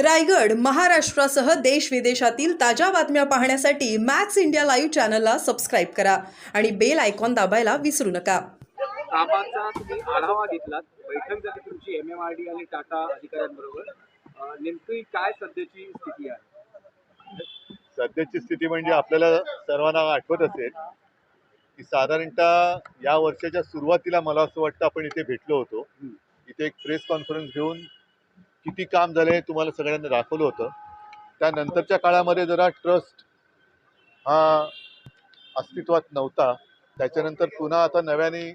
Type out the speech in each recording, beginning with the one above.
रायगड महाराष्ट्रासह देश विदेशातील ताज्या बातम्या पाहण्यासाठी मॅक्स इंडिया लाईव्ह चॅनलला सबस्क्राईब करा आणि बेल आयकॉन दाबायला विसरू नका. कामाचा तुम्ही आढावा घेतलात. बैठक झाली तुमची एम एम आर डी आणि टाटा अधिकाऱ्यांबरोबर. अं, नेमकी काय सध्याची स्थिती आहे? सध्याची स्थिती म्हणजे आपल्याला सर्वांना आठवत असेल की साधारणतः या वर्षाच्या सुरुवातीला मला असं वाटतं आपण इथे भेटलो होतो. इथे एक प्रेस कॉन्फरन्स घेऊन किती काम झालं हे तुम्हाला सगळ्यांना दाखवलं होतं त्यानंतरच्या काळामध्ये जरा ट्रस्ट हा अस्तित्वात नव्हता त्याच्यानंतर पुन्हा आता नव्याने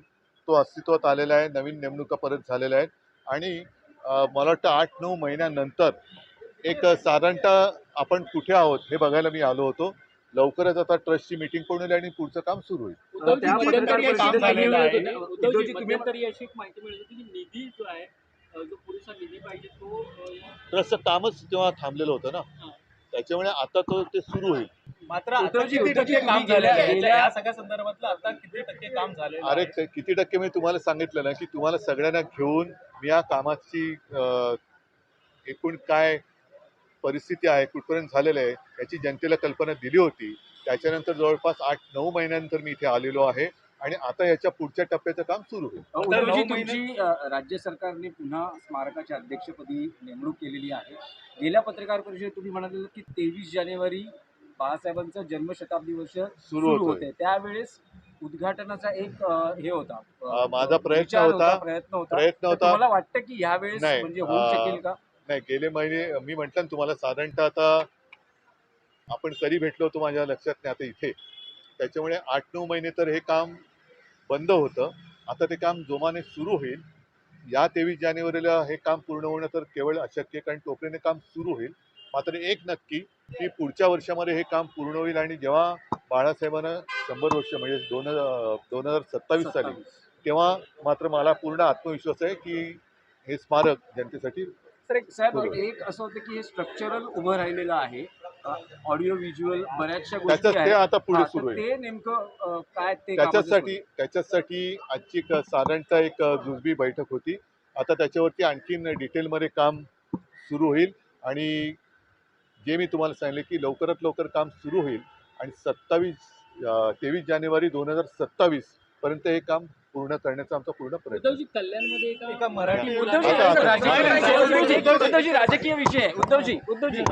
तो अस्तित्वात आलेला आहे नवीन नेमणुका परत झालेल्या आहेत आणि मला वाटतं आठ नऊ महिन्यानंतर एक साधारणतः आपण कुठे आहोत हे बघायला मी आलो होतो लवकरच आता ट्रस्टची मीटिंग पण होईल आणि पुढचं काम सुरू होईल माहिती अशी मिळत होती की निधी जो आहे जो पुरेसा निधी पाहिजे तो अ, या- ट्रस्टचं कामच तेव्हा थांबलेलं होतं ना? त्याच्यामुळे आता तो ते सुरू होईल. मात्र आता उद्धवजी, किती उद्धवजी, टक्के काम तुम्ही झालेलं आहे? गेल्या- या सगळ्या संदर्भातलं आता किती टक्के काम झालेलं अरे किती टक्के मी तुम्हाला सांगितलं ना की तुम्हाला सगळ्यांना घेऊन मी या कामाची एकूण काय परिस्थिती आहे कुठपर्यंत झालेलं आहे याची जनतेला कल्पना दिली होती. त्याच्यानंतर जवळपास आठ नऊ महिन्यानंतर मी इथे आलेलो आहे. आणि आता याच्या पुढच्या टप्प्याचं काम सुरू होईल. तुमची राज्य सरकारने पुन्हा स्मारकाच्या अध्यक्षपदी नेमणूक केलेली आहे. गेल्या पत्रकार परिषदेत तुम्ही म्हणाले की तेवीस जानेवारी बाळासाहेबांचं जन्मशताब्दी वर्ष सुरू. होते त्यावेळेस उद्घाटनाचा एक हे होता. माझा प्रयत्न होता. प्रयत्न होता. प्रयत्न होता. तुम्हाला वाटतं की यावेळेस म्हणजे होऊ शकेल का? नाही गेले महिने मी म्हटलं ना तुम्हाला साधारणतः आता आपण कधी भेटलो होतो माझ्या लक्षात नाही आता इथे. त्याच्यामुळे आठ नऊ महिने तर हे काम बंद होतं. आता ते काम जोमाने सुरू होईल. या तेवीस जानेवारीला हे काम पूर्ण होणं तर केवळ अशक्य कारण हे काम सुरू होईल. मात्र एक नक्की की पुढच्या वर्षामध्ये हे काम पूर्ण होईल आणि जेव्हा बाळासाहेबांना शंभर वर्ष म्हणजे दोन दोन हजार सत्तावीस साली तेव्हा मात्र मला पूर्ण आत्मविश्वास आहे की हे स्मारक जनतेसाठी साहेब. एक असं होतं की हे स्ट्रक्चरल उभं राहिलेलं आहे. ऑडिओ व्हिज्युअल बऱ्याचशा गोष्टी त्याच्यात ते आहेत. आता पुढे हा, सुरू तर होईल. ते नेमकं अ, काय ते कामाचं त्याच्यासाठी त्याच्यासाठी आजची एक साधारणतः एक जुजबी बैठक होती. आता त्याच्यावरती आणखीन डिटेलमध्ये काम सुरू होईल आणि जे मी तुम्हाला सांगितले की लवकरात लवकर काम सुरू होईल आणि सत्तावीस तेवीस जानेवारी दोन हजार सत्तावीस पर्यंत हे काम पूर्ण करण्याचा आमचा पूर्ण प्रयत्न आहे. उद्धवजी कल्याणमध्ये एका एका मराठी उद्धवजी आता- आता- राजकीय विषय- उद्धवजी. राजकीय विषय. आहे. उद्धवजी उद्धवजी